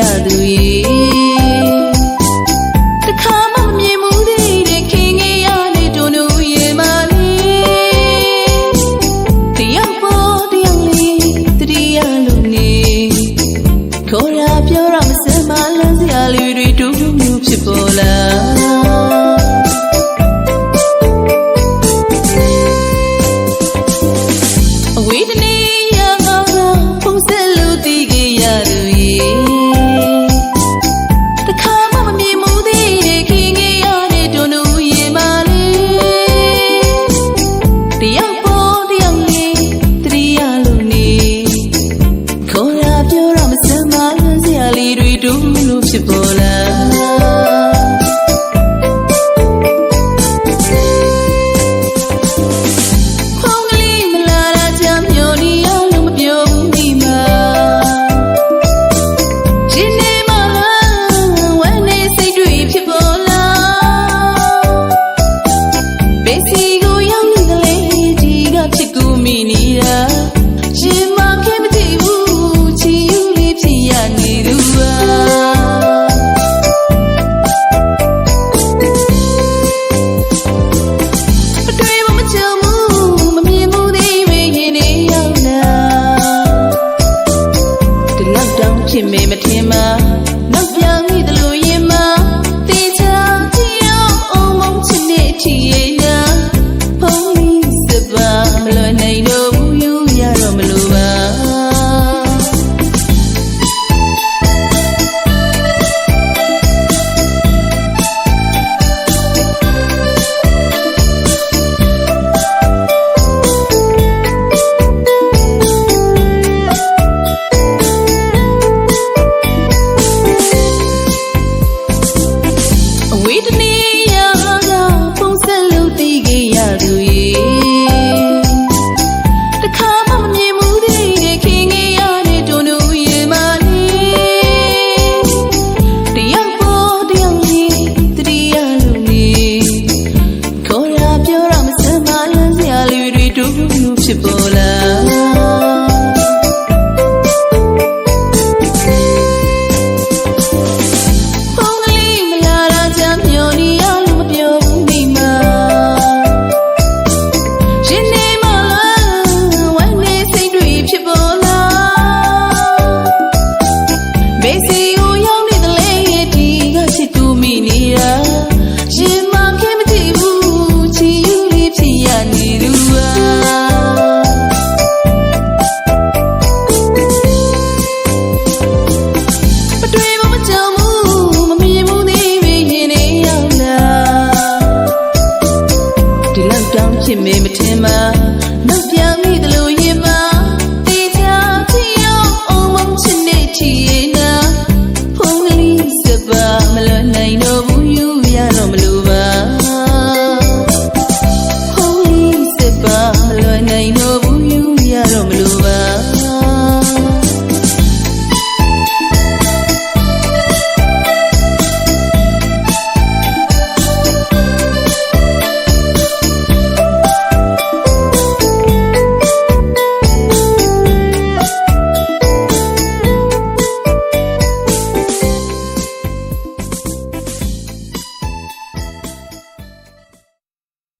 ရသူရေ ဘေး နိုင်တော့ဘူးယူရတော့မလို့ပါဝေးတနေရကပုံစံလို့သိကြရသူရဲ့ Timmy Timmer.